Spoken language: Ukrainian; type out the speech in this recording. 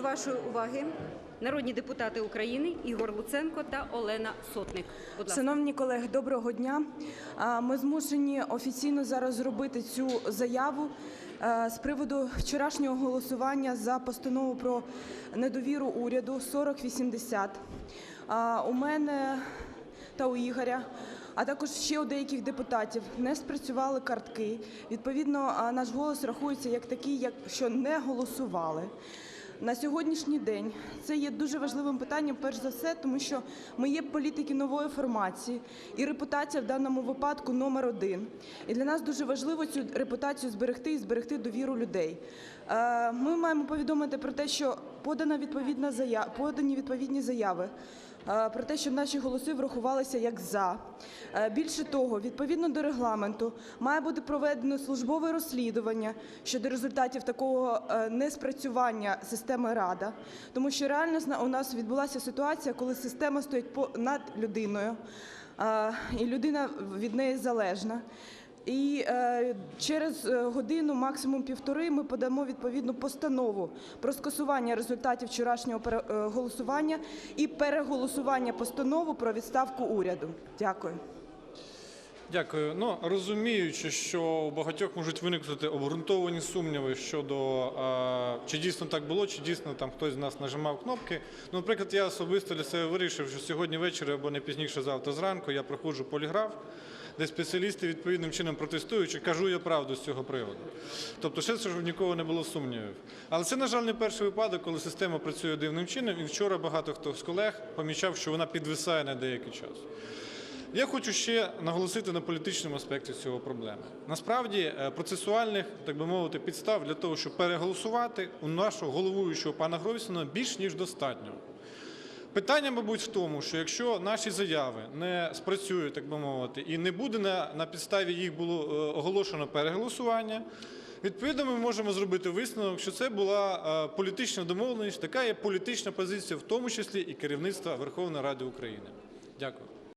До вашої уваги народні депутати України Ігор Луценко та Олена Сотник. Будь. Шановні колеги, доброго дня. Ми змушені офіційно зараз зробити цю заяву е, з приводу вчорашнього голосування за постанову про недовіру уряду 4080. А, У мене та у Ігоря, а також ще у деяких депутатів не спрацювали картки. Відповідно, наш голос рахується як такий, якщо не голосували. На сьогоднішній день це є дуже важливим питанням, перш за все, тому що ми є політики нової формації, і репутація в даному випадку номер один. І для нас дуже важливо цю репутацію зберегти і зберегти довіру людей. Е, Ми маємо повідомити про те, що подана відповідна заява, подані відповідні заяви. е, Про те, щоб наші голоси врахувалися як за. Е, Більше того, відповідно до регламенту має бути проведено службове розслідування щодо результатів такого неспрацювання системи Рада, тому що реально у нас відбулася ситуація, коли система стоїть над людиною, і людина від неї залежна. І е, через е, годину, максимум півтори, ми подамо відповідну постанову про скасування результатів вчорашнього е, голосування і переголосування постанову про відставку уряду. Дякую. Дякую. Ну розуміючи, що у багатьох можуть виникнути обґрунтовані сумніви щодо е, чи дійсно так було, чи дійсно там хтось з нас нажимав кнопки. Ну, наприклад, я особисто для себе вирішив, що сьогодні ввечері або не пізніше завтра зранку я проходжу поліграф, де спеціалісти відповідним чином протестують, чи кажу я правду з цього приводу. Тобто, ще щоб нікого не було сумнівів. Але це, на жаль, не перший випадок, коли система працює дивним чином. І вчора багато хто з колег помічав, що вона підвисає на деякий час. Я хочу ще наголосити на політичному аспекті цього проблеми. Насправді е, процесуальних, так би мовити, підстав для того, щоб переголосувати у нашого головуючого пана Гройсона більш ніж достатньо. Питання, мабуть, в тому, що якщо наші заяви не спрацюють, так би мовити, і не буде на, на підставі їх було е, оголошено переголосування, відповідно, ми можемо зробити висновок, що це була е, політична домовленість, така є політична позиція, в тому числі і керівництва Верховної Ради України. Дякую.